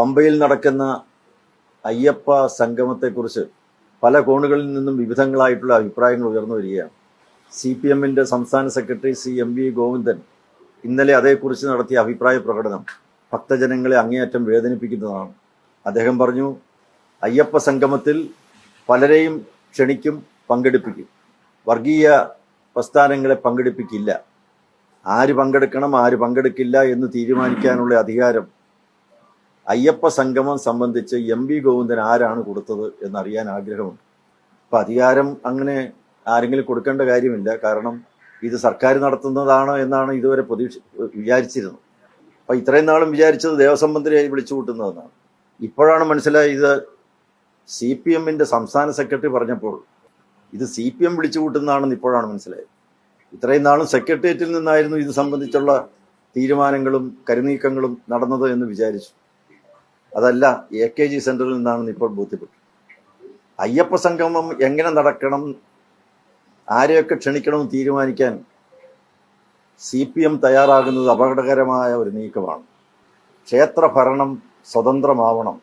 പമ്പയിൽ നടക്കുന്ന അയ്യപ്പ സംഗമത്തെക്കുറിച്ച് പല കോണുകളിൽ നിന്നും വിവിധങ്ങളായിട്ടുള്ള അഭിപ്രായങ്ങൾ ഉയർന്നു വരികയാണ്. സി പി എമ്മിന്റെ സംസ്ഥാന secretary C M V Govindan ഇന്നലെ അതേക്കുറിച്ച് നടത്തിയ അഭിപ്രായ പ്രകടനം ഭക്തജനങ്ങളെ അങ്ങേയറ്റം വേദനിപ്പിക്കുന്നതാണ്. അദ്ദേഹം പറഞ്ഞു അയ്യപ്പ സംഗമത്തിൽ പലരെയും ക്ഷണിക്കും പങ്കെടുപ്പിക്കും. വർഗീയ പ്രസ്ഥാനങ്ങളെ പങ്കെടുപ്പിക്കില്ല. ആര് പങ്കെടുക്കണം ആര് പങ്കെടുക്കില്ല എന്ന് തീരുമാനിക്കാനുള്ള അധികാരം അയ്യപ്പ സംഗമം സംബന്ധിച്ച് എം വി ഗോവിന്ദൻ ആരാണ് കൊടുത്തത് എന്നറിയാൻ ആഗ്രഹമുണ്ട്. അപ്പം അധികാരം അങ്ങനെ ആരെങ്കിലും കൊടുക്കേണ്ട കാര്യമില്ല. കാരണം ഇത് സർക്കാർ നടത്തുന്നതാണോ എന്നാണ് ഇതുവരെ പ്രതീക്ഷ വിചാരിച്ചിരുന്നത്. അപ്പം ഇത്രയും നാളും വിചാരിച്ചത് ദേവസ്വം മന്ത്രിയായി വിളിച്ചു കൂട്ടുന്നതെന്നാണ്. ഇപ്പോഴാണ് മനസ്സിലായത് സി പി എമ്മിന്റെ സംസ്ഥാന സെക്രട്ടറി പറഞ്ഞപ്പോൾ ഇത് സി പി എം വിളിച്ചു കൂട്ടുന്നതാണെന്ന് ഇപ്പോഴാണ് മനസ്സിലായത്. ഇത്രയും നാളും സെക്രട്ടേറിയറ്റിൽ നിന്നായിരുന്നു ഇത് സംബന്ധിച്ചുള്ള തീരുമാനങ്ങളും കരുനീക്കങ്ങളും നടന്നത് എന്ന് വിചാരിച്ചു. അതല്ല എ കെ ജി സെന്ററിൽ നിന്നാണെന്ന് ഇപ്പോൾ ബോധ്യപ്പെട്ടു അയ്യപ്പ സംഗമം എങ്ങനെ നടക്കണം ആരെയൊക്കെ ക്ഷണിക്കണമെന്ന് തീരുമാനിക്കാൻ സി പി എം തയ്യാറാകുന്നത് അപകടകരമായ ഒരു നീക്കമാണ്. ക്ഷേത്ര ഭരണം സ്വതന്ത്രമാവണം.